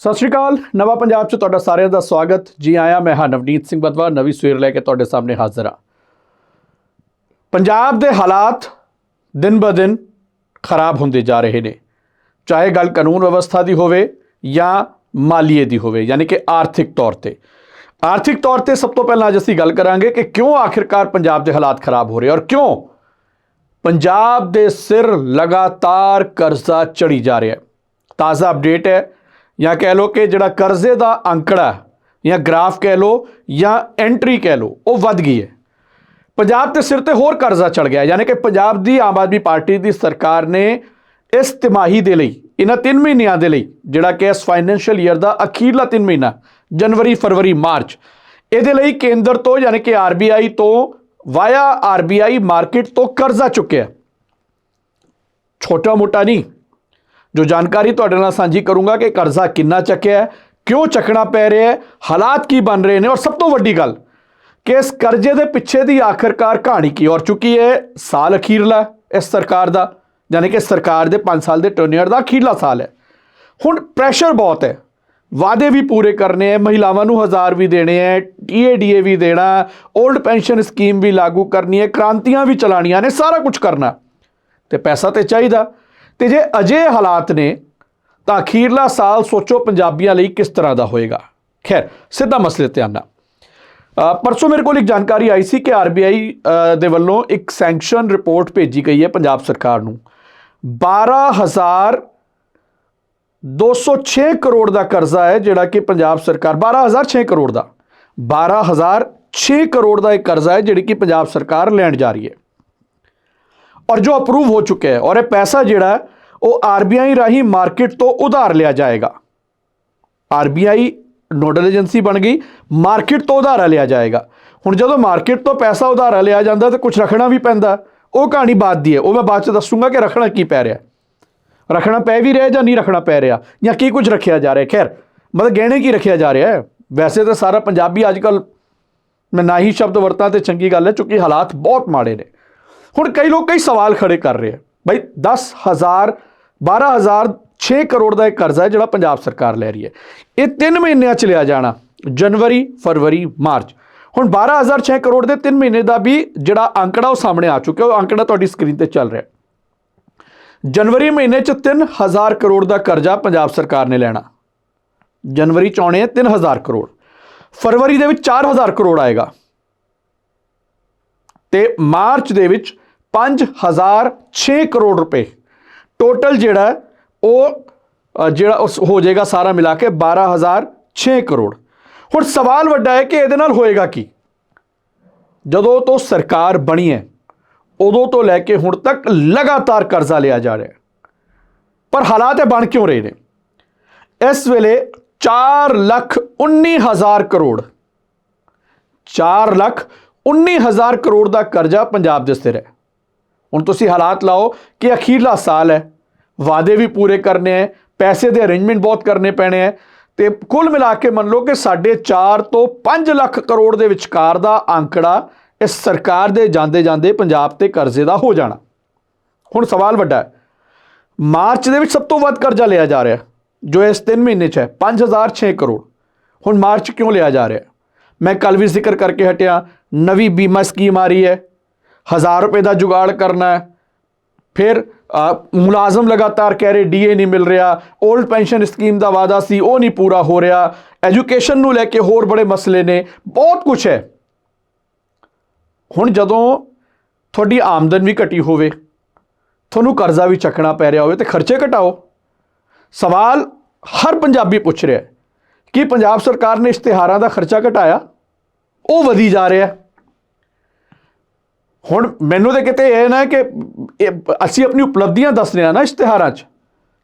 ਸਤਿ ਸ਼੍ਰੀ ਅਕਾਲ, ਨਵਾਂ ਪੰਜਾਬ 'ਚ ਤੁਹਾਡਾ ਸਾਰਿਆਂ ਦਾ ਸਵਾਗਤ। ਜੀ ਆਇਆਂ, ਮੈਂ ਹਾਂ ਨਵਨੀਤ ਸਿੰਘ ਬਦਵਾ, ਨਵੀਂ ਸਵੇਰ ਲੈ ਕੇ ਤੁਹਾਡੇ ਸਾਹਮਣੇ ਹਾਜ਼ਰ ਹਾਂ। ਪੰਜਾਬ ਦੇ ਹਾਲਾਤ ਦਿਨ ਬ ਦਿਨ ਖਰਾਬ ਹੁੰਦੇ ਜਾ ਰਹੇ ਨੇ। ਚਾਹੇ ਗੱਲ ਕਾਨੂੰਨ ਵਿਵਸਥਾ ਦੀ ਹੋਵੇ ਜਾਂ ਮਾਲੀਏ ਦੀ ਹੋਵੇ, ਯਾਨੀ ਕਿ ਆਰਥਿਕ ਤੌਰ ਤੇ। ਆਰਥਿਕ ਤੌਰ ਤੇ ਸਭ ਤੋਂ ਪਹਿਲਾਂ ਅੱਜ ਅਸੀਂ ਗੱਲ ਕਰਾਂਗੇ ਕਿ ਕਿਉਂ ਆਖਿਰਕਾਰ ਪੰਜਾਬ ਦੇ ਹਾਲਾਤ ਖਰਾਬ ਹੋ ਰਹੇ ਔਰ ਕਿਉਂ ਪੰਜਾਬ ਦੇ ਸਿਰ ਲਗਾਤਾਰ ਕਰਜ਼ਾ ਚੜੀ ਜਾ ਰਿਹਾ ਹੈ। ਤਾਜ਼ਾ ਅਪਡੇਟ ਹੈ। ਜਾਂ ਕਹਿ ਲਓ ਕਿ ਜਿਹੜਾ ਕਰਜ਼ੇ ਦਾ ਅੰਕੜਾ ਜਾਂ ਗ੍ਰਾਫ ਕਹਿ ਲਓ, ਜਾਂ ਐਂਟਰੀ ਕਹਿ ਲਓ, ਉਹ ਵੱਧ ਗਈ ਹੈ। ਪੰਜਾਬ ਦੇ ਸਿਰ ਤੇ ਹੋਰ ਕਰਜ਼ਾ ਚੜ ਗਿਆ, ਯਾਨੀ ਕਿ ਪੰਜਾਬ ਦੀ ਆਮ ਆਦਮੀ ਪਾਰਟੀ ਦੀ ਸਰਕਾਰ ਨੇ ਇਸ ਤਿਮਾਹੀ ਦੇ ਲਈ, ਇਹਨਾਂ 3 ਮਹੀਨਿਆਂ ਦੇ ਲਈ, ਜਿਹੜਾ ਕਿ ਇਸ ਫਾਈਨੈਂਸ਼ੀਅਲ ਈਅਰ ਦਾ ਅਖੀਰਲਾ 3 ਮਹੀਨਾ, ਜਨਵਰੀ, ਫਰਵਰੀ, ਮਾਰਚ, ਇਹਦੇ ਲਈ ਕੇਂਦਰ ਤੋਂ, ਯਾਨੀ ਕਿ ਆਰਬੀਆਈ ਤੋਂ ਵਾਇਆ ਆਰਬੀਆਈ ਮਾਰਕੀਟ ਤੋਂ ਕਰਜ਼ਾ ਚੁੱਕਿਆ। ਛੋਟਾ ਮੋਟਾ ਨਹੀਂ ਜੋ ਜਾਣਕਾਰੀ ਤੁਹਾਡੇ ਨਾਲ ਸਾਂਝੀ ਕਰੂੰਗਾ ਕਿ ਕਰਜ਼ਾ ਕਿੰਨਾ ਚੱਕਿਆ ਹੈ, ਕਿਉਂ ਚੱਕਣਾ ਪੈ ਰਿਹਾ ਹੈ, ਹਾਲਾਤ ਕੀ ਬਣ ਰਹੇ ਨੇ ਔਰ ਸਭ ਤੋਂ ਵੱਡੀ ਗੱਲ ਕਿ ਇਸ ਕਰਜ਼ੇ ਦੇ ਪਿੱਛੇ ਦੀ ਆਖਰਕਾਰ ਕਹਾਣੀ ਕੀ ਔਰ ਚੁੱਕੀ ਇਹ ਸਾਲ ਅਖੀਰਲਾ ਇਸ ਸਰਕਾਰ ਦਾ, ਯਾਨੀ ਕਿ ਸਰਕਾਰ ਦੇ 5 ਸਾਲ ਦੇ ਟਰਨਰ ਦਾ ਅਖੀਰਲਾ ਸਾਲ ਹੈ। ਹੁਣ ਪ੍ਰੈਸ਼ਰ ਬਹੁਤ ਹੈ, ਵਾਅਦੇ ਵੀ ਪੂਰੇ ਕਰਨੇ ਹੈ, ਮਹਿਲਾਵਾਂ ਨੂੰ ਹਜ਼ਾਰ ਵੀ ਦੇਣੇ ਹੈ ਟੀਏਡੀਏ ਵੀ ਦੇਣਾ 올ਡ ਪੈਨਸ਼ਨ ਸਕੀਮ ਵੀ ਲਾਗੂ ਕਰਨੀ ਹੈ, ਕ੍ਰਾਂਤੀਆਂ ਵੀ ਚਲਾਣੀਆਂ ਨੇ, ਸਾਰਾ ਕੁਝ ਕਰਨਾ ਤੇ ਪੈਸਾ ਤੇ ਚਾਹੀਦਾ ਤੇ ਜੇ ਅਜੇ ਹਾਲਾਤ ਨੇ, ਤਾਂ ਅਖੀਰਲਾ ਸਾਲ ਸੋਚੋ ਪੰਜਾਬੀਆਂ ਲਈ ਕਿਸ ਤਰ੍ਹਾਂ ਦਾ ਹੋਏਗਾ। ਖੈਰ, ਸਿੱਧਾ ਮਸਲੇ ਤੇ ਆਨਾ। ਪਰਸੋਂ ਮੇਰੇ ਕੋਲ ਇੱਕ ਜਾਣਕਾਰੀ ਆਈ ਸੀ ਕਿ ਆਰਬੀਆਈ ਦੇ ਵੱਲੋਂ ਇੱਕ ਸੈਂਕਸ਼ਨ ਰਿਪੋਰਟ ਭੇਜੀ ਗਈ ਹੈ ਪੰਜਾਬ ਸਰਕਾਰ ਨੂੰ। 12000 206 ਕਰੋੜ ਦਾ ਕਰਜ਼ਾ ਹੈ, ਜਿਹੜਾ ਕਿ ਪੰਜਾਬ ਸਰਕਾਰ 12006 ਕਰੋੜ ਦਾ। 12006 ਕਰੋੜ ਦਾ ਇਹ ਕਰਜ਼ਾ ਹੈ, ਜਿਹੜੀ ਕਿ ਪੰਜਾਬ ਸਰਕਾਰ ਲੈਣ ਜਾ ਰਹੀ ਹੈ। ਔਰ ਜੋ ਅਪਰੂਵ ਹੋ ਚੁੱਕਿਆ ਹੈ ਔਰ ਇਹ ਪੈਸਾ ਜਿਹੜਾ ਹੈ, ਉਹ ਆਰਬੀਆਈ ਰਾਹੀਂ ਮਾਰਕੀਟ ਤੋਂ ਉਧਾਰ ਲਿਆ ਜਾਏਗਾ। ਆਰਬੀਆਈ ਨੋਡਲ ਏਜੰਸੀ ਬਣ ਗਈ ਮਾਰਕੀਟ ਤੋਂ ਉਧਾਰਾ ਲਿਆ ਜਾਏਗਾ। ਹੁਣ ਜਦੋਂ ਮਾਰਕੀਟ ਤੋਂ ਪੈਸਾ ਉਧਾਰਾ ਲਿਆ ਜਾਂਦਾ ਤਾਂ ਕੁਝ ਰੱਖਣਾ ਵੀ ਪੈਂਦਾ। ਉਹ ਕਹਾਣੀ ਬਾਅਦ ਦੀ ਹੈ ਉਹ ਮੈਂ ਬਾਅਦ ਚ ਦੱਸੂਗਾ ਕਿ ਰੱਖਣਾ ਕੀ ਪੈ ਰਿਹਾ। ਰੱਖਣਾ ਪੈ ਵੀ ਰਿਹਾ ਜਾਂ ਨਹੀਂ ਰੱਖਣਾ ਪੈ ਰਿਹਾ ਜਾਂ ਕੀ ਕੁਝ ਰੱਖਿਆ ਜਾ ਰਿਹਾ। ਖੈਰ ਮਤਲਬ ਗਹਿਣੇ ਕੀ ਰੱਖਿਆ ਜਾ ਰਿਹਾ ਹੈ? ਵੈਸੇ ਤਾਂ ਸਾਰਾ ਪੰਜਾਬੀ ਅੱਜ ਕੱਲ ਮੈਂ ਨਾ ਹੀ ਸ਼ਬਦ ਵਰਤਾਂ ਤੇ ਚੰਗੀ ਗੱਲ ਹੈ ਕਿਉਂਕਿ ਹਾਲਾਤ ਬਹੁਤ ਮਾੜੇ ਨੇ। ਹੁਣ ਕਈ ਲੋਕ ਕਈ ਸਵਾਲ ਖੜੇ ਕਰ ਰਹੇ ਆ। ਭਾਈ 10000 12000 6 ਕਰੋੜ ਦਾ ਇਹ ਕਰਜ਼ਾ ਹੈ ਜਿਹੜਾ ਪੰਜਾਬ ਸਰਕਾਰ ਲੈ ਰਹੀ ਹੈ। ਇਹ 3 ਮਹੀਨਿਆਂ ਚ ਲਿਆ ਜਾਣਾ, ਜਨਵਰੀ, ਫਰਵਰੀ, ਮਾਰਚ। ਹੁਣ 12006 ਕਰੋੜ ਦੇ 3 ਮਹੀਨੇ ਦਾ ਵੀ ਜਿਹੜਾ ਅੰਕੜਾ ਉਹ ਸਾਹਮਣੇ ਆ ਚੁੱਕਿਆ, ਉਹ ਅੰਕੜਾ ਤੁਹਾਡੀ ਸਕਰੀਨ ਤੇ ਚੱਲ ਰਿਹਾ। ਜਨਵਰੀ ਮਹੀਨੇ ਚ 3000 ਕਰੋੜ ਦਾ ਕਰਜ਼ਾ ਪੰਜਾਬ ਸਰਕਾਰ ਨੇ ਲੈਣਾ। ਜਨਵਰੀ ਚ ਆਉਣੇ ਆ 3000 ਕਰੋੜ। ਫਰਵਰੀ ਦੇ ਵਿੱਚ 4000 ਕਰੋੜ ਆਏਗਾ। ਤੇ ਮਾਰਚ ਦੇ ਵਿੱਚ 5006 ਕਰੋੜ ਰੁਪਏ। ਟੋਟਲ ਜਿਹੜਾ ਉਹ ਜਿਹੜਾ ਉਸ ਹੋ ਜਾਏਗਾ ਸਾਰਾ ਮਿਲਾ ਕੇ 12006 ਕਰੋੜ। ਹੁਣ ਸਵਾਲ ਵੱਡਾ ਹੈ ਕਿ ਇਹਦੇ ਨਾਲ ਹੋਏਗਾ ਕੀ? ਜਦੋਂ ਤੋਂ ਸਰਕਾਰ ਬਣੀ ਹੈ, ਉਦੋਂ ਤੋਂ ਲੈ ਕੇ ਹੁਣ ਤੱਕ ਲਗਾਤਾਰ ਕਰਜ਼ਾ ਲਿਆ ਜਾ ਰਿਹਾ ਪਰ ਹਾਲਾਤ ਇਹ ਬਣ ਕਿਉਂ ਰਹੇ ਨੇ? ਇਸ ਵੇਲੇ 4 ਲੱਖ 19 ਹਜ਼ਾਰ ਕਰੋੜ 4 ਲੱਖ 19 ਹਜ਼ਾਰ ਕਰੋੜ ਦਾ ਕਰਜ਼ਾ ਪੰਜਾਬ ਦੇ ਸਿਰ ਹੈ ਹੁਣ ਤੁਸੀਂ ਹਾਲਾਤ ਲਾਓ ਕਿ ਅਖੀਰਲਾ ਸਾਲ ਹੈ। ਵਾਅਦੇ ਵੀ ਪੂਰੇ ਕਰਨੇ ਹੈ, ਪੈਸੇ ਦੇ ਅਰੇਂਜਮੈਂਟ ਬਹੁਤ ਕਰਨੇ ਪੈਣੇ ਹੈ ਤੇ ਕੁੱਲ ਮਿਲਾ ਕੇ ਮੰਨ ਲਓ ਕਿ ਸਾਡੇ 4 ਤੋਂ 5 ਲੱਖ ਕਰੋੜ ਦੇ ਵਿਚਕਾਰ ਦਾ ਅੰਕੜਾ ਇਸ ਸਰਕਾਰ ਦੇ ਜਾਂਦੇ ਜਾਂਦੇ ਪੰਜਾਬ ਤੇ ਕਰਜ਼ੇ ਦਾ ਹੋ ਜਾਣਾ। ਹੁਣ ਸਵਾਲ ਵੱਡਾ ਹੈ, ਮਾਰਚ ਦੇ ਵਿੱਚ ਸਭ ਤੋਂ ਵੱਧ ਕਰਜ਼ਾ ਲਿਆ ਜਾ ਰਿਹਾ, ਜੋ ਇਸ 3 ਮਹੀਨੇ 'ਚ ਹੈ 5006 ਕਰੋੜ। ਹੁਣ ਮਾਰਚ ਕਿਉਂ ਲਿਆ ਜਾ ਰਿਹਾ? ਮੈਂ ਕੱਲ ਵੀ ਜ਼ਿਕਰ ਕਰਕੇ ਹਟਿਆ, ਨਵੀਂ ਬੀਮਾ ਸਕੀਮ ਆ ਰਹੀ ਹੈ 1000 ਰੁਪਏ ਦਾ ਜੁਗਾੜ ਕਰਨਾ ਹੈ। ਫਿਰ ਮੁਲਾਜ਼ਮ ਲਗਾਤਾਰ ਕਹਿ ਰਹੇ ਡੀਏ ਨਹੀਂ ਮਿਲ ਰਿਹਾ 올ਡ ਪੈਨਸ਼ਨ ਸਕੀਮ ਦਾ ਵਾਅਦਾ ਸੀ, ਉਹ ਨਹੀਂ ਪੂਰਾ ਹੋ ਰਿਹਾ। ਐਜੂਕੇਸ਼ਨ ਨੂੰ ਲੈ ਕੇ ਹੋਰ ਬੜੇ ਮਸਲੇ ਨੇ, ਬਹੁਤ ਕੁਝ ਹੈ। ਹੁਣ ਜਦੋਂ ਤੁਹਾਡੀ ਆਮਦਨ ਵੀ ਘਟੀ ਹੋਵੇ, ਤੁਹਾਨੂੰ ਕਰਜ਼ਾ ਵੀ ਚੱਕਣਾ ਪੈ ਰਿਹਾ ਹੋਵੇ, ਤੇ ਖਰਚੇ ਘਟਾਓ। ਸਵਾਲ ਹਰ ਪੰਜਾਬੀ ਪੁੱਛ ਰਿਹਾ ਕਿ ਪੰਜਾਬ ਸਰਕਾਰ ਨੇ ਇਸ਼ਤਿਹਾਰਾਂ ਦਾ ਖਰਚਾ ਘਟਾਇਆ, ਉਹ ਵਧੀ ਜਾ ਰਿਹਾ ਹੁਣ ਮੈਨੂੰ ਤੇ ਕਿਤੇ ਇਹ ਨਾ ਕਿ ਇਹ ਅਸੀਂ ਆਪਣੀ ਉਪਲਬਧੀਆਂ ਦੱਸਦੇ ਆ ਨਾ ਇਸ਼ਤਿਹਾਰਾਂ 'ਚ।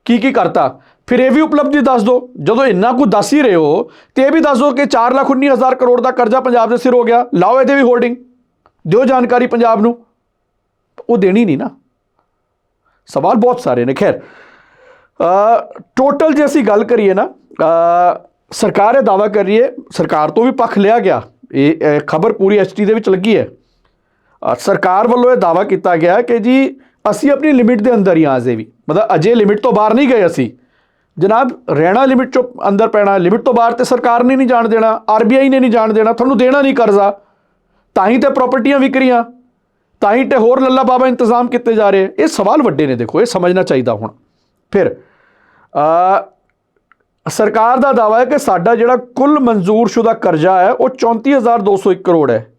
ਕੀ ਕੀ ਕਰਤਾ? ਫਿਰ ਇਹ ਵੀ ਉਪਲਬਧੀ ਦੱਸ ਦਿਓ ਜਦੋਂ ਇੰਨਾ ਕੁ ਦੱਸ ਹੀ ਰਹੇ ਹੋ, ਤੇ ਇਹ ਵੀ ਦੱਸ ਦਿਓ ਕਿ 4 ਲੱਖ 19 ਹਜ਼ਾਰ ਕਰੋੜ ਦਾ ਕਰਜ਼ਾ ਪੰਜਾਬ ਦੇ ਸਿਰ ਹੋ ਗਿਆ। ਲਾਓ ਇਹਦੇ ਵੀ ਹੋਲਡਿੰਗ ਦਿਓ ਜਾਣਕਾਰੀ ਪੰਜਾਬ ਨੂੰ। ਉਹ ਦੇਣੀ ਨਹੀਂ ਨਾ। ਸਵਾਲ ਬਹੁਤ ਸਾਰੇ ਨੇ। ਖੈਰ ਟੋਟਲ ਜੇ ਅਸੀਂ ਗੱਲ ਕਰੀਏ ਨਾ ਸਰਕਾਰ ਇਹ ਦਾਵਾ ਕਰ ਰਹੀ ਹੈ, ਸਰਕਾਰ ਤੋਂ ਵੀ ਪੱਖ ਲਿਆ ਗਿਆ। ਇਹ ਖਬਰ ਪੂਰੀ ਐਚਟੀ ਦੇ ਵਿੱਚ ਲੱਗੀ ਹੈ। ਸਰਕਾਰ ਵੱਲੋਂ ਇਹ ਦਾਵਾ ਕੀਤਾ ਗਿਆ ਕਿ ਜੀ ਅਸੀਂ ਆਪਣੀ ਲਿਮਿਟ ਦੇ ਅੰਦਰ ਹੀ ਹਾਂ ਅਜੇ ਵੀ। ਮਤਲਬ ਅਜੇ ਲਿਮਿਟ ਤੋਂ ਬਾਹਰ ਨਹੀਂ ਗਏ ਅਸੀਂ। ਜਨਾਬ, ਰਹਿਣਾ ਲਿਮਿਟ ਚੋਂ ਅੰਦਰ ਪੈਣਾ ਲਿਮਿਟ ਤੋਂ ਬਾਹਰ ਤੇ ਸਰਕਾਰ ਨੇ ਨਹੀਂ ਜਾਣ ਦੇਣਾ ਆਰਬੀਆਈ ਨੇ ਨਹੀਂ ਜਾਣ ਦੇਣਾ, ਤੁਹਾਨੂੰ ਦੇਣਾ ਨਹੀਂ ਕਰਜ਼ਾ। ਤਾਂ ਹੀ ਤੇ ਪ੍ਰਾਪਰਟੀਆਂ ਵਿਕ ਰਹੀਆਂ ਤਾਂ ਹੀ ਤੇ ਹੋਰ ਲੱਲਾ ਬਾਬਾ ਇੰਤਜ਼ਾਮ ਕੀਤੇ ਜਾ ਰਹੇ। ਇਹ ਸਵਾਲ ਵੱਡੇ ਨੇ, ਦੇਖੋ, ਇਹ ਸਮਝਣਾ ਚਾਹੀਦਾ ਹੁਣ। ਫਿਰ, ਅ, ਸਰਕਾਰ ਦਾ ਦਾਵਾ ਹੈ ਕਿ ਸਾਡਾ ਜਿਹੜਾ ਕੁੱਲ ਮਨਜ਼ੂਰਸ਼ੁਦਾ ਕਰਜ਼ਾ ਹੈ, ਉਹ 34201 ਕਰੋੜ ਹੈ।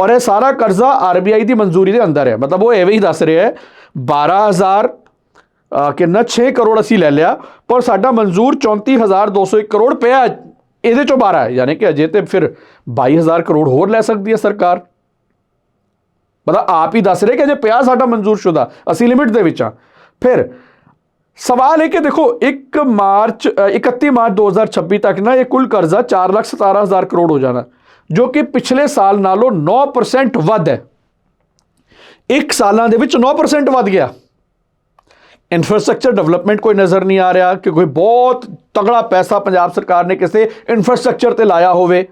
ਔਰ ਇਹ ਸਾਰਾ ਕਰਜ਼ਾ ਆਰਬੀਆਈ ਦੀ ਮਨਜ਼ੂਰੀ ਦੇ ਅੰਦਰ ਹੈ। ਮਤਲਬ ਉਹ ਐਵੇਂ ਹੀ ਦੱਸ ਰਿਹਾ ਹੈ 12000 ਕਿੰਨਾ 6 ਕਰੋੜ ਅਸੀਂ ਲੈ ਲਿਆ ਪਰ ਸਾਡਾ ਮਨਜ਼ੂਰ 34201 ਕਰੋੜ ਪਿਆ ਇਹਦੇ ਚੋਂ 12 ਹੈ ਯਾਨੀ ਕਿ ਅਜੇ ਤੇ ਫਿਰ 22000 ਕਰੋੜ ਹੋਰ ਲੈ ਸਕਦੀ ਹੈ ਸਰਕਾਰ। ਮਤਲਬ ਆਪ ਹੀ ਦੱਸ ਰਹੇ ਕਿ ਅਜੇ ਪਿਆ ਸਾਡਾ ਮਨਜ਼ੂਰਸ਼ੁਦਾ ਅਸੀਂ ਲਿਮਿਟ ਦੇ ਵਿੱਚ ਆ ਫਿਰ ਸਵਾਲ ਹੈ ਕਿ ਦੇਖੋ 1 ਮਾਰਚ ਅ, 31 ਮਾਰਚ 2026 ਤੱਕ ਨਾ ਇਹ ਕੁੱਲ ਕਰਜ਼ਾ 417000 ਕਰੋੜ ਹੋ ਜਾਣਾ। ਜੋ ਕਿ ਪਿਛਲੇ ਸਾਲ ਨਾਲੋਂ 9% ਵੱਧ ਹੈ। ਇੱਕ ਸਾਲਾਂ ਦੇ ਵਿੱਚ 9% ਵੱਧ ਗਿਆ। ਇਨਫਰਾਸਟ੍ਰਕਚਰ ਡਿਵੈਲਪਮੈਂਟ ਕੋਈ ਨਜ਼ਰ ਨਹੀਂ ਆ ਰਿਹਾ ਕਿ ਕੋਈ ਬਹੁਤ ਤਗੜਾ ਪੈਸਾ ਪੰਜਾਬ ਸਰਕਾਰ ਨੇ ਕਿਸੇ ਇਨਫਰਾਸਟ੍ਰਕਚਰ ਤੇ ਲਾਇਆ ਹੋਵੇ।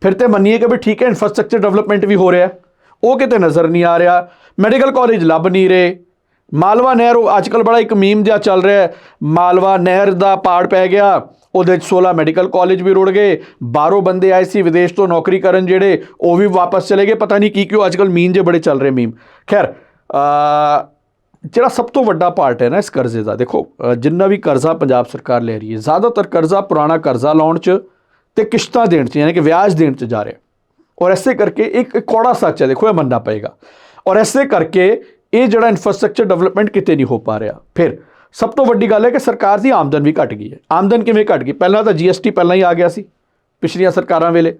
ਫਿਰ ਤੇ ਮੰਨੀਏ ਕਿ ਵੀ ਠੀਕ ਹੈ ਇਨਫਰਾਸਟ੍ਰਕਚਰ ਡਿਵੈਲਪਮੈਂਟ ਵੀ ਹੋ ਰਿਹਾ। ਉਹ ਕਿਤੇ ਨਜ਼ਰ ਨਹੀਂ ਆ ਰਿਹਾ। ਮੈਡੀਕਲ ਕਾਲਜ ਲੱਭ ਨਹੀਂ ਰਹੇ। ਮਾਲਵਾ ਨਹਿਰ, ਉਹ ਅੱਜ ਕੱਲ ਬੜਾ ਇੱਕ ਮੀਮ ਜਿਹਾ ਚੱਲ ਰਿਹਾ ਹੈ। ਮਾਲਵਾ ਨਹਿਰ ਦਾ ਪਾੜ ਪੈ ਗਿਆ। ਉਹਦੇ 'ਚ 16 ਮੈਡੀਕਲ ਕਾਲਜ ਵੀ ਰੁੜ ਗਏ, ਬਾਹਰੋਂ ਬੰਦੇ ਆਏ ਸੀ ਵਿਦੇਸ਼ ਤੋਂ ਨੌਕਰੀ ਕਰਨ ਜਿਹੜੇ, ਉਹ ਵੀ ਵਾਪਸ ਚਲੇ ਗਏ, ਪਤਾ ਨਹੀਂ ਕੀ ਕਿਉਂ ਅੱਜ ਕੱਲ ਮੀਮ ਜੇ ਬੜੇ ਚੱਲ ਰਹੇ ਮੀਮ। ਖੈਰ ਜਿਹੜਾ ਸਭ ਤੋਂ ਵੱਡਾ ਪਾਰਟ ਹੈ ਨਾ ਇਸ ਕਰਜ਼ੇ ਦਾ, ਦੇਖੋ ਜਿੰਨਾ ਵੀ ਕਰਜ਼ਾ ਪੰਜਾਬ ਸਰਕਾਰ ਲੈ ਰਹੀ ਹੈ, ਜ਼ਿਆਦਾਤਰ ਕਰਜ਼ਾ ਪੁਰਾਣਾ ਕਰਜ਼ਾ ਲਾਉਣ 'ਚ ਤੇ ਕਿਸ਼ਤਾਂ ਦੇਣ 'ਚ, ਯਾਨੀ ਕਿ ਵਿਆਜ ਦੇਣ 'ਚ ਜਾ ਰਿਹਾ। ਔਰ ਐਸੇ ਕਰਕੇ ਇੱਕ ਇੱਕ ਕੌੜਾ ਸੱਚ ਹੈ, ਦੇਖੋ ਇਹ ਮੰਨਣਾ ਪਏਗਾ। ਔਰ ਐਸੇ ਕਰਕੇ ਇਹ ਜਿਹੜਾ ਇਨਫਰਾਸਟ੍ਰਕਚਰ ਡਿਵੈਲਪਮੈਂਟ ਕਿਤੇ ਨਹੀਂ ਹੋ ਪਾ ਰਿਹਾ। ਫਿਰ ਸਭ ਤੋਂ ਵੱਡੀ ਗੱਲ ਹੈ ਕਿ ਸਰਕਾਰ ਦੀ ਆਮਦਨ ਵੀ ਘਟ ਗਈ ਹੈ। ਆਮਦਨ ਕਿਵੇਂ ਘਟ ਗਈ? ਪਹਿਲਾਂ ਤਾਂ ਜੀਐਸਟੀ ਪਹਿਲਾਂ ਹੀ ਆ ਗਿਆ ਸੀ, ਪਿਛਲੀਆਂ ਸਰਕਾਰਾਂ ਵੇਲੇ।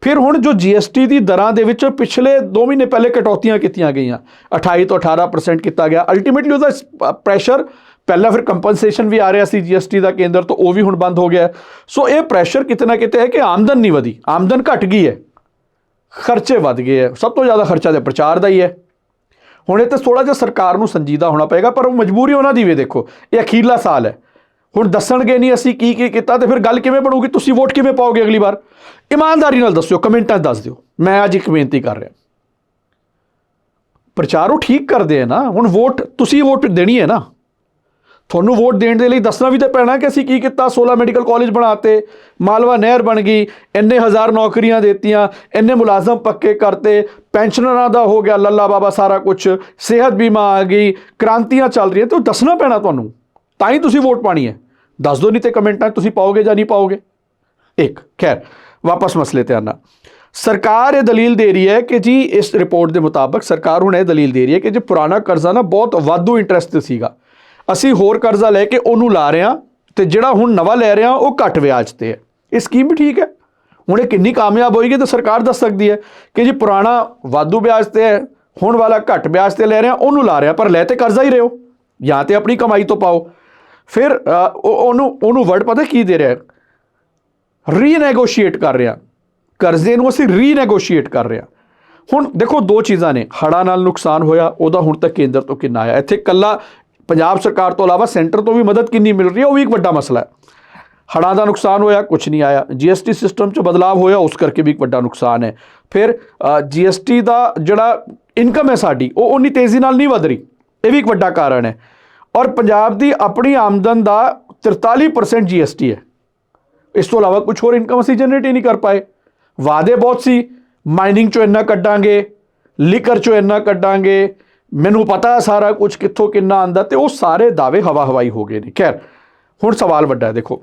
ਫਿਰ ਹੁਣ ਜੋ ਜੀਐਸਟੀ ਦੀ ਦਰਾਂ ਦੇ ਵਿੱਚ ਪਿਛਲੇ 2 ਮਹੀਨੇ ਪਹਿਲੇ ਕਟੌਤੀਆਂ ਕੀਤੀਆਂ ਗਈਆਂ। 28 ਤੋਂ 18% ਕੀਤਾ ਗਿਆ। ਅਲਟੀਮੇਟਲੀ ਉਹਦਾ ਪ੍ਰੈਸ਼ਰ ਪਹਿਲਾਂ ਫਿਰ ਕੰਪਨਸੇਸ਼ਨ ਵੀ ਆ ਰਿਹਾ ਸੀ ਜੀਐਸਟੀ ਦਾ ਕੇਂਦਰ ਤੋਂ, ਉਹ ਵੀ ਹੁਣ ਬੰਦ ਹੋ ਗਿਆ। ਸੋ ਇਹ ਪ੍ਰੈਸ਼ਰ ਕਿਤੇ ਨਾ ਕਿਤੇ ਹੈ ਕਿ ਆਮਦਨ ਨਹੀਂ ਵਧੀ। ਆਮਦਨ ਘਟ ਗਈ ਹੈ। ਖਰਚੇ ਵੱਧ ਗਏ ਹੈ। ਸਭ ਤੋਂ ਜ਼ਿਆਦਾ ਖਰਚਾ ਤੇ ਪ੍ਰਚਾਰ ਦਾ ਹੀ ਹੈ। ਹੁਣ ਇਹ ਤੇ ਥੋੜਾ ਜਿਹਾ ਸਰਕਾਰ ਨੂੰ ਸੰਜੀਦਾ ਹੋਣਾ ਪਏਗਾ, ਪਰ ਉਹ ਮਜਬੂਰੀ ਉਹਨਾਂ ਦੀ ਵੀ ਦੇਖੋ, ਇਹ ਅਖੀਰਲਾ ਸਾਲ ਹੈ। ਹੁਣ ਦੱਸਣਗੇ ਨਹੀਂ ਅਸੀਂ ਕੀ ਕੀ ਕੀਤਾ ਤੇ ਫਿਰ ਗੱਲ ਕਿਵੇਂ ਬਣੂਗੀ, ਤੁਸੀਂ ਵੋਟ ਕਿਵੇਂ ਪਾਓਗੇ ਅਗਲੀ ਵਾਰ? ਇਮਾਨਦਾਰੀ ਨਾਲ ਦੱਸਿਓ, ਕਮੈਂਟਾਂ 'ਚ ਦੱਸ ਦਿਓ। ਮੈਂ ਅੱਜ ਇੱਕ ਬੇਨਤੀ ਕਰ ਰਿਹਾ। ਪ੍ਰਚਾਰ ਉਹ ਠੀਕ ਕਰਦੇ ਆ ਨਾ, ਹੁਣ ਵੋਟ ਤੁਸੀਂ ਵੋਟ ਦੇਣੀ ਹੈ ਨਾ। ਤੁਹਾਨੂੰ ਵੋਟ ਦੇਣ ਦੇ ਲਈ ਦੱਸਣਾ ਵੀ ਤਾਂ ਪੈਣਾ ਕਿ ਅਸੀਂ ਕੀ ਕੀਤਾ? 16 ਮੈਡੀਕਲ ਕਾਲਜ ਬਣਾਤੇ, ਮਾਲਵਾ ਨਹਿਰ ਬਣ ਗਈ, ਇੰਨੇ ਹਜ਼ਾਰ ਨੌਕਰੀਆਂ ਦਿੱਤੀਆਂ, ਇੰਨੇ ਮੁਲਾਜ਼ਮ ਪੱਕੇ ਕਰਤੇ, ਪੈਨਸ਼ਨਰਾਂ ਦਾ ਹੋ ਗਿਆ ਲੱਲਾ ਬਾਬਾ ਸਾਰਾ ਕੁਝ ਸਿਹਤ ਬੀਮਾ ਆ ਗਈ, ਕ੍ਰਾਂਤੀਆਂ ਚੱਲ ਰਹੀਆਂ, ਤੇ ਉਹ ਦੱਸਣਾ ਪੈਣਾ ਤੁਹਾਨੂੰ? ਤਾਂ ਹੀ ਤੁਸੀਂ ਵੋਟ ਪਾਣੀ ਹੈ। ਦੱਸ ਦਿਓ ਨਹੀਂ ਤੇ ਕਮੈਂਟਾਂ 'ਚ ਤੁਸੀਂ ਪਾਓਗੇ ਜਾਂ ਨਹੀਂ ਪਾਓਗੇ। ਇੱਕ, ਖੈਰ, ਵਾਪਸ ਮਸਲੇ ਤੇ ਆਨਾ। ਸਰਕਾਰ ਇਹ ਦਲੀਲ ਦੇ ਰਹੀ ਹੈ ਕਿ ਜੀ, ਇਸ ਰਿਪੋਰਟ ਦੇ ਮੁਤਾਬਕ ਸਰਕਾਰ ਹੁਣ ਇਹ ਦਲੀਲ ਦੇ ਰਹੀ ਹੈ ਕਿ ਜੇ ਪੁਰਾਣਾ ਕਰਜ਼ਾ ਨਾ ਬਹੁਤ ਵਾਧੂ ਇੰਟਰਸਟ ਤੇ ਸੀਗਾ ਅਸੀਂ ਹੋਰ ਕਰਜ਼ਾ ਲੈ ਕੇ ਉਹਨੂੰ ਲਾ ਰਹੇ ਹਾਂ ਤੇ ਜਿਹੜਾ ਹੁਣ ਨਵਾਂ ਲੈ ਰਹੇ ਹਾਂ, ਉਹ ਘੱਟ ਵਿਆਜ ਤੇ ਹੈ। ਇਹ ਸਕੀਮ ਵੀ ਠੀਕ ਹੈ। ਹੁਣ ਇਹ ਕਿੰਨੀ ਕਾਮਯਾਬ ਹੋਏਗੀ ਤਾਂ ਸਰਕਾਰ ਦੱਸ ਸਕਦੀ ਹੈ ਕਿ ਜੀ ਪੁਰਾਣਾ ਵਾਧੂ ਵਿਆਜ ਤੇ ਹੈ, ਹੁਣ ਵਾਲਾ ਘੱਟ ਵਿਆਜ ਤੇ ਲੈ ਰਹੇ ਹਾਂ, ਉਹਨੂੰ ਲਾ ਰਹੇ ਹਾਂ, ਪਰ ਲੈ ਤੇ ਕਰਜ਼ਾ ਹੀ ਰਹੇ। ਹੋ ਜਾਂ ਤੇ ਆਪਣੀ ਕਮਾਈ ਤੋਂ ਪਾਓ। ਫਿਰ ਉਹ- ਉਹਨੂੰ ਉਹਨੂੰ ਵਰਡ ਪਤਾ ਕੀ ਦੇ ਰਿਹਾ ਰੀਨੈਗੋਸ਼ੀਏਟ ਕਰ ਰਿਹਾ। ਕਰਜ਼ੇ ਨੂੰ ਅਸੀਂ ਰੀਨੈਗੋਸ਼ੀਏਟ ਕਰ ਰਿਹਾ। ਹੁਣ ਦੇਖੋ ਦੋ ਚੀਜ਼ਾਂ ਨੇ। ਹੜ੍ਹਾਂ ਨਾਲ ਨੁਕਸਾਨ ਹੋਇਆ, ਉਹਦਾ ਹੁਣ ਤੱਕ ਕੇਂਦਰ ਤੋਂ ਕਿੰਨਾ ਆਇਆ। ਇੱਥੇ ਕੱਲਾ ਪੰਜਾਬ ਸਰਕਾਰ ਤੋਂ ਇਲਾਵਾ ਸੈਂਟਰ ਤੋਂ ਵੀ ਮਦਦ ਕਿੰਨੀ ਮਿਲ ਰਹੀ ਹੈ, ਉਹ ਵੀ ਇੱਕ ਵੱਡਾ ਮਸਲਾ ਹੈ। ਹੜ੍ਹਾਂ ਦਾ ਨੁਕਸਾਨ ਹੋਇਆ ਕੁਝ ਨਹੀਂ ਆਇਆ। ਜੀਐਸਟੀ ਸਿਸਟਮ 'ਚ ਬਦਲਾਅ ਹੋਇਆ, ਉਸ ਕਰਕੇ ਵੀ ਇੱਕ ਵੱਡਾ ਨੁਕਸਾਨ ਹੈ। ਫਿਰ ਜੀਐਸਟੀ ਦਾ ਜਿਹੜਾ ਇਨਕਮ ਹੈ ਸਾਡੀ, ਉਹ ਉਨੀ ਤੇਜ਼ੀ ਨਾਲ ਨਹੀਂ ਵਧ ਰਹੀ। ਇਹ ਵੀ ਇੱਕ ਵੱਡਾ ਕਾਰਨ ਹੈ। ਔਰ ਪੰਜਾਬ ਦੀ ਆਪਣੀ ਆਮਦਨ ਦਾ 43% ਜੀਐਸਟੀ ਹੈ। ਇਸ ਤੋਂ ਇਲਾਵਾ ਕੁਝ ਹੋਰ ਇਨਕਮ ਅਸੀਂ ਜਨਰੇਟ ਹੀ ਨਹੀਂ ਕਰ ਪਾਏ। ਵਾਅਦੇ ਬਹੁਤ ਸੀ ਮਾਈਨਿੰਗ ਚੋਂ ਇੰਨਾ ਕੱਢਾਂਗੇ ਲਿਕਰ ਚੋਂ ਇੰਨਾ ਕੱਢਾਂਗੇ ਮੈਨੂੰ ਪਤਾ ਸਾਰਾ ਕੁਝ ਕਿੱਥੋਂ ਕਿੰਨਾ ਆਂਦਾ ਤੇ ਉਹ ਸਾਰੇ ਦਾਅਵੇ ਹਵਾ ਹਵਾਈ ਹੋ ਗਏ ਨੇ। ਖੈਰ, ਹੁਣ ਸਵਾਲ ਵੱਡਾ ਹੈ, ਦੇਖੋ।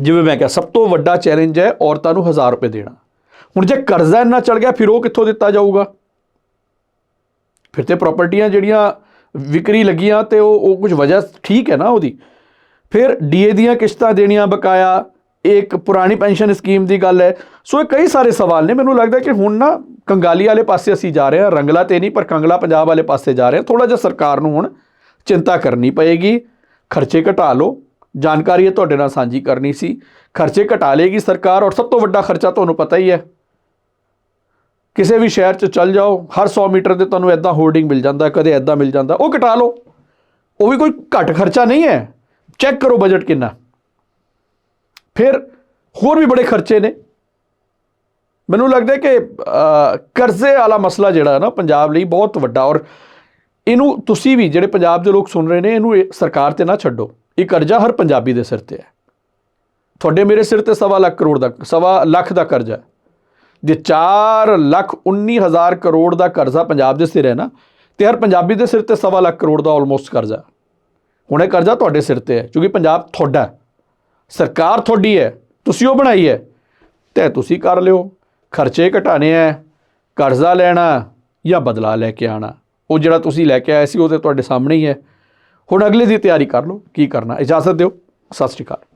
ਜਿਵੇਂ ਮੈਂ ਕਿਹਾ, ਸਭ ਤੋਂ ਵੱਡਾ ਚੈਲੰਜ ਹੈ ਔਰਤਾਂ ਨੂੰ 1000 ਰੁਪਏ ਦੇਣਾ। ਹੁਣ ਜੇ ਕਰਜ਼ਾ ਇੰਨਾ ਚੜ ਗਿਆ, ਫਿਰ ਉਹ ਕਿੱਥੋਂ ਦਿੱਤਾ ਜਾਊਗਾ? ਫਿਰ ਤੇ ਪ੍ਰਾਪਰਟੀਆਂ ਜਿਹੜੀਆਂ ਵਿਕਰੀ ਲੱਗੀਆਂ ਤੇ ਉਹ ਉਹ ਕੁਝ ਵਜ੍ਹਾ ਠੀਕ ਹੈ ਨਾ ਉਹਦੀ। ਫਿਰ ਡੀਏ ਦੀਆਂ ਕਿਸ਼ਤਾਂ ਦੇਣੀਆਂ ਬਕਾਇਆ ਇਹ ਇੱਕ ਪੁਰਾਣੀ ਪੈਨਸ਼ਨ ਸਕੀਮ ਦੀ ਗੱਲ ਹੈ। ਸੋ ਇਹ ਕਈ ਸਾਰੇ ਸਵਾਲ ਨੇ, ਮੈਨੂੰ ਲੱਗਦਾ ਕਿ ਹੁਣ ਨਾ ਕੰਗਾਲੀ ਵਾਲੇ ਪਾਸੇ ਅਸੀਂ ਜਾ ਰਹੇ ਹਾਂ, ਰੰਗਲਾ ਤੇ ਨਹੀਂ, ਪਰ ਕੰਗਲਾ ਪੰਜਾਬ ਵਾਲੇ ਪਾਸੇ ਜਾ ਰਹੇ ਹਾਂ। ਥੋੜਾ ਜਿਹਾ ਸਰਕਾਰ ਨੂੰ ਹੁਣ ਚਿੰਤਾ ਕਰਨੀ ਪਏਗੀ। ਖਰਚੇ ਘਟਾ ਲਓ। ਜਾਣਕਾਰੀ ਇਹ ਤੁਹਾਡੇ ਨਾਲ ਸਾਂਝੀ ਕਰਨੀ ਸੀ। ਖਰਚੇ ਘਟਾ ਲੇਗੀ ਸਰਕਾਰ ਔਰ ਸਭ ਤੋਂ ਵੱਡਾ ਖਰਚਾ ਤੁਹਾਨੂੰ ਪਤਾ ਹੀ ਹੈ। ਕਿਸੇ ਵੀ ਸ਼ਹਿਰ 'ਚ ਚੱਲ ਜਾਓ, ਹਰ 100 ਮੀਟਰ ਤੇ ਤੁਹਾਨੂੰ ਐਦਾਂ ਹੋਰਡਿੰਗ ਮਿਲ ਜਾਂਦਾ, ਕਦੇ ਐਦਾਂ ਮਿਲ ਜਾਂਦਾ, ਉਹ ਘਟਾ ਲਓ। ਉਹ ਵੀ ਕੋਈ ਘੱਟ ਖਰਚਾ ਨਹੀਂ ਹੈ। ਚੈੱਕ ਕਰੋ ਬਜਟ ਕਿੰਨਾ। ਫਿਰ ਹੋਰ ਵੀ ਬੜੇ ਖਰਚੇ ਨੇ। ਮੈਨੂੰ ਲੱਗਦਾ ਕਿ ਕਰਜ਼ੇ ਵਾਲਾ ਮਸਲਾ ਜਿਹੜਾ ਹੈ ਨਾ ਪੰਜਾਬ ਲਈ ਬਹੁਤ ਵੱਡਾ ਔਰ ਇਹਨੂੰ ਤੁਸੀਂ ਵੀ ਜਿਹੜੇ ਪੰਜਾਬ ਦੇ ਲੋਕ ਸੁਣ ਰਹੇ ਨੇ, ਇਹਨੂੰ ਇਹ ਸਰਕਾਰ ਤੇ ਨਾ ਛੱਡੋ। ਇਹ ਕਰਜ਼ਾ ਹਰ ਪੰਜਾਬੀ ਦੇ ਸਿਰ ਤੇ ਹੈ। ਤੁਹਾਡੇ ਮੇਰੇ ਸਿਰ ਤੇ ਸਵਾ ਲੱਖ ਕਰੋੜ ਦਾ, ਸਵਾ ਲੱਖ ਦਾ ਕਰਜ਼ਾ ਜੇ 4 ਲੱਖ 19 ਹਜ਼ਾਰ ਕਰੋੜ ਦਾ ਕਰਜ਼ਾ ਪੰਜਾਬ ਦੇ ਸਿਰ ਹੈ ਨਾ, ਤੇ ਹਰ ਪੰਜਾਬੀ ਦੇ ਸਿਰ ਤੇ ਸਵਾ ਲੱਖ ਕਰੋੜ ਦਾ ਆਲਮੋਸਟ ਕਰਜ਼ਾ ਹੁਣ ਇਹ ਕਰਜ਼ਾ ਤੁਹਾਡੇ ਸਿਰ ਤੇ ਹੈ, ਕਿਉਂਕਿ ਪੰਜਾਬ ਤੁਹਾਡਾ ਸਰਕਾਰ ਤੁਹਾਡੀ ਹੈ, ਤੁਸੀਂ ਉਹ ਬਣਾਈ ਹੈ। ਤੇ ਤੁਸੀਂ ਕਰ ਲਿਓ। ਖਰਚੇ ਘਟਾਣੇ ਹੈ ਕਰਜ਼ਾ ਲੈਣਾ ਜਾਂ ਬਦਲਾ ਲੈ ਕੇ ਆਣਾ ਉਹ ਜਿਹੜਾ ਤੁਸੀਂ ਲੈ ਕੇ ਆਏ ਸੀ, ਉਹ ਤੇ ਤੁਹਾਡੇ ਸਾਹਮਣੇ ਹੀ ਹੈ। ਹੁਣ ਅਗਲੇ ਦੀ ਤਿਆਰੀ ਕਰ ਲਓ, ਕੀ ਕਰਨਾ। ਇਜਾਜ਼ਤ ਦਿਓ। ਸਤਿ ਸ਼੍ਰੀ ਅਕਾਲ।